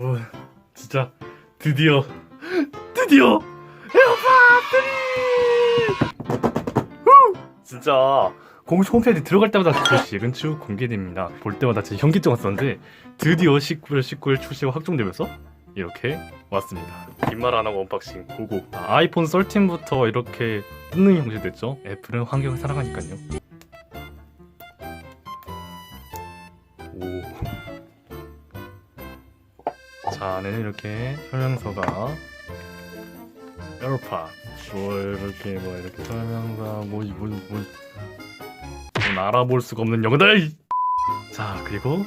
어, 진짜 드디어 드디어 에어팟 3! 진짜 공식 홈페이지 들어갈 때마다 그 시근추 공개됩니다. 볼 때마다 진짜 현기증 왔었는데 드디어 19일 19일 출시가 확정되면서 이렇게 왔습니다. 빈말 안 하고 언박싱 고고. 아, 아이폰 13부터 이렇게 뜯는 형식 됐죠. 애플은 환경을 사랑하니까요. 자, 안에는 이렇게 설명서가 에어팟 뭐 이렇게 뭐 이렇게 설명서 뭐뭐 뭐, 알아볼 수가 없는 영어들! 자 그리고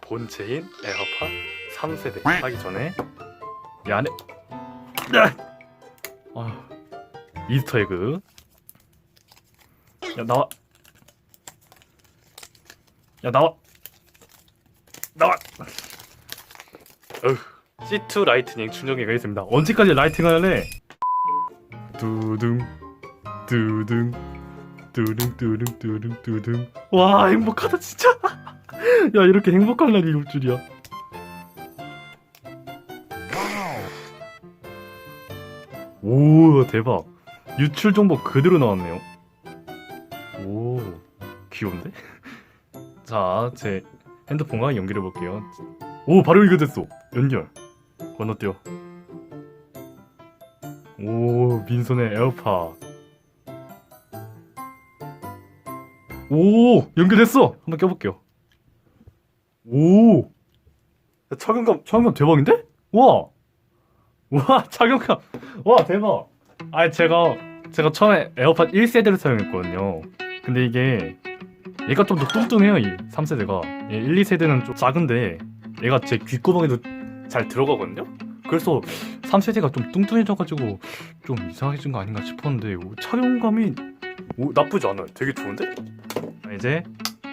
본체인 에어팟 3세대 하기 전에 이 안에 아 이스터 에그. 야 나와. 야 나와. 나와 어휴. C2 라이트닝 충전기가 있습니다. 언제까지 라이팅 할래? 두둥 두둥 뚜둥 뚜둥 뚜둥 뚜둥. 와 행복하다 진짜. 야 이렇게 행복한 날이 올 줄이야. 오 대박. 유출 정보 그대로 나왔네요. 오 귀여운데? 자 제 핸드폰과 연결해 볼게요. 오 바로 연결됐어 연결. 건너뛰어. 오 민선의 에어팟. 오 연결됐어. 한번 껴볼게요. 오. 착용감. 착용감 대박인데? 와 와 착용감. 와 대박. 아 제가 제가 처음에 에어팟 1세대를 사용했거든요. 근데 이게 얘가 좀 더 뚱뚱해요 이 3세대가. 1, 2세대는 좀 작은데 얘가 제 귓구멍에도 잘 들어가거든요? 그래서 3세대가 좀 뚱뚱해져가지고 좀 이상해진 거 아닌가 싶었는데 오, 착용감이 오, 나쁘지 않아요. 되게 좋은데? 자, 이제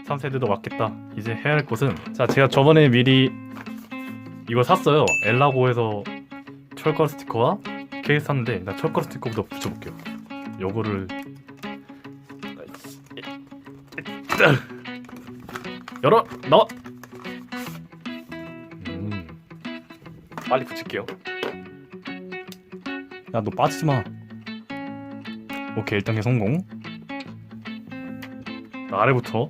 3세대도 왔겠다. 이제 해야 할 것은. 자 제가 저번에 미리 이거 샀어요. 엘라고에서 철가루 스티커와 케이스 샀는데 나 철가루 스티커부터 붙여볼게요. 요거를. 열어! 나와 빨리 붙일게요. 야 너 빠지지 마. 오케이 1단계 성공. 나 아래부터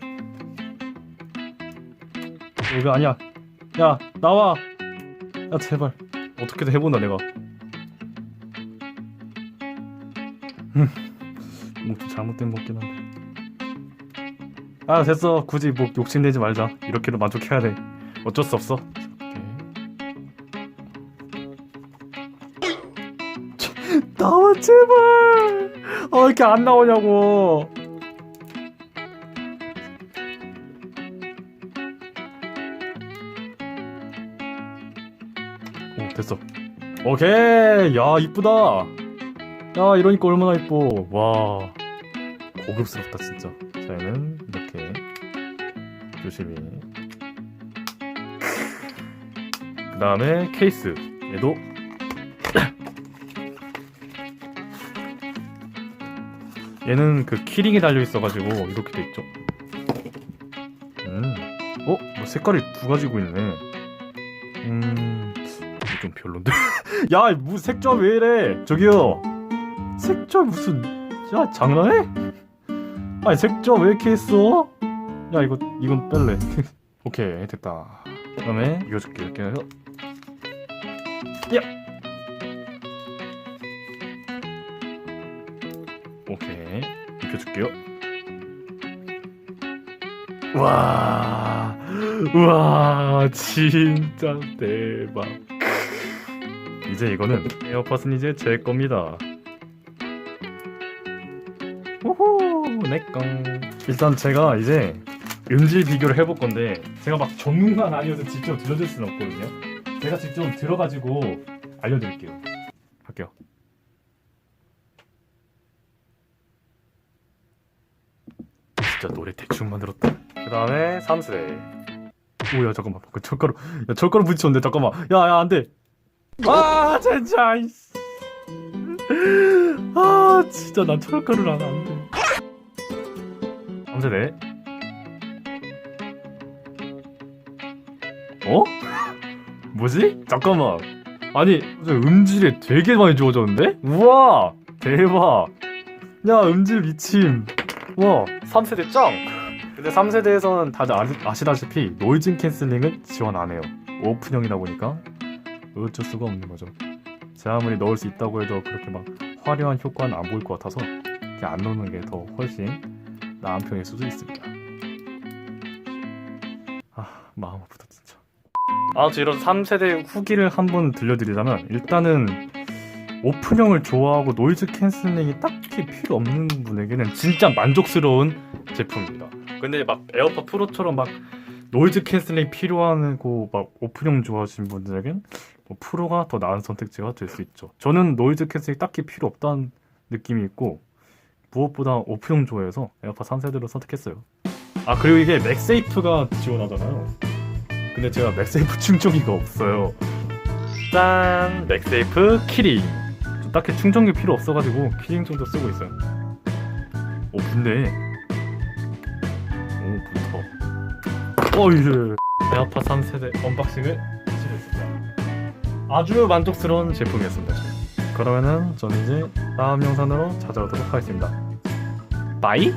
여기 아니야. 야 나와. 야 제발. 어떻게든 해본다 내가. 뭐좀 잘못된 것 같긴 한데. 아 됐어. 굳이 뭐 욕심내지 말자. 이렇게도 만족해야 돼. 어쩔 수 없어 나와 제발. 아 이렇게 안 나오냐고. 오 됐어. 오케이. 야 이쁘다. 야 이러니까 얼마나 이뻐. 와. 고급스럽다 진짜. 자 얘는 이렇게 조심히. 그 다음에 케이스 얘도 얘는 그 키링이 달려 있어가지고 이렇게 돼 있죠 음. 어? 뭐 색깔이 두 가지고 있네 음... 이거 좀 별론데? 야, 뭐 색조 왜 이래? 저기요. 색조 무슨? 야, 장난해? 아니 색조 왜 이렇게 했어? 야, 이거 이건 뺄래. 오케이, 됐다. 그다음에 이거 줄게 이렇게 해서. 야. 오케이, 입혀줄게요. 와, 와, 진짜 대박. 이제 이거는 에어팟은 이제 제 겁니다. 호호 내꺼. 일단 제가 이제 음질 비교를 해볼 건데 제가 막 전문가는 아니어서 직접 들려줄 수는 없거든요. 제가 직접 들어가지고 알려드릴게요. 할게요. 진짜 노래 대충 만들었다. 그 다음에 3세. 오야 잠깐만 그 철가루 야 철가루 부딪혔는데 잠깐만 야야 안돼 아 진짜 이씨. 아 진짜 난 철가루를 안 안돼 3세대 어? 뭐지? 잠깐만. 아니 저 음질이 되게 많이 좋아졌는데? 우와 대박. 야 음질 미침. 와 3세대 짱. 근데 3세대에서는 다들 아시, 아시다시피 노이즈 캔슬링을 지원 안 해요. 오픈형이다 보니까 어쩔 수가 없는 거죠. 제 아무리 넣을 수 있다고 해도 그렇게 막 화려한 효과는 안 보일 것 같아서 그냥 안 넣는 게 더 훨씬 나은 편일 수도 있습니다. 아 마음 아프다 진짜. 아무튼 이런 3세대 후기를 한번 들려드리자면 일단은 오픈형을 좋아하고 노이즈 캔슬링이 딱히 필요 없는 분에게는 진짜 만족스러운 제품입니다. 근데 막 에어팟 프로처럼 막 노이즈 캔슬링 필요하고 막 오픈형 좋아하시는 분들에겐 뭐 프로가 더 나은 선택지가 될 수 있죠. 저는 노이즈 캔슬링 딱히 필요 없다는 느낌이 있고 무엇보다 오픈형 좋아해서 에어팟 3세대로 선택했어요. 아 그리고 이게 맥세이프가 지원하잖아요. 근데 제가 맥세이프 충전기가 없어요. 짠! 맥세이프 키링. 저 딱히 충전기 필요 없어가지고 키링 정도 쓰고 있어요. 오 붙네. 오 붙어. 어 이제 에어팟 3세대 언박싱을 시작했습니다. 아주 만족스러운 제품이었습니다. 그러면은 저는 이제 다음 영상으로 찾아오도록 하겠습니다. 바이!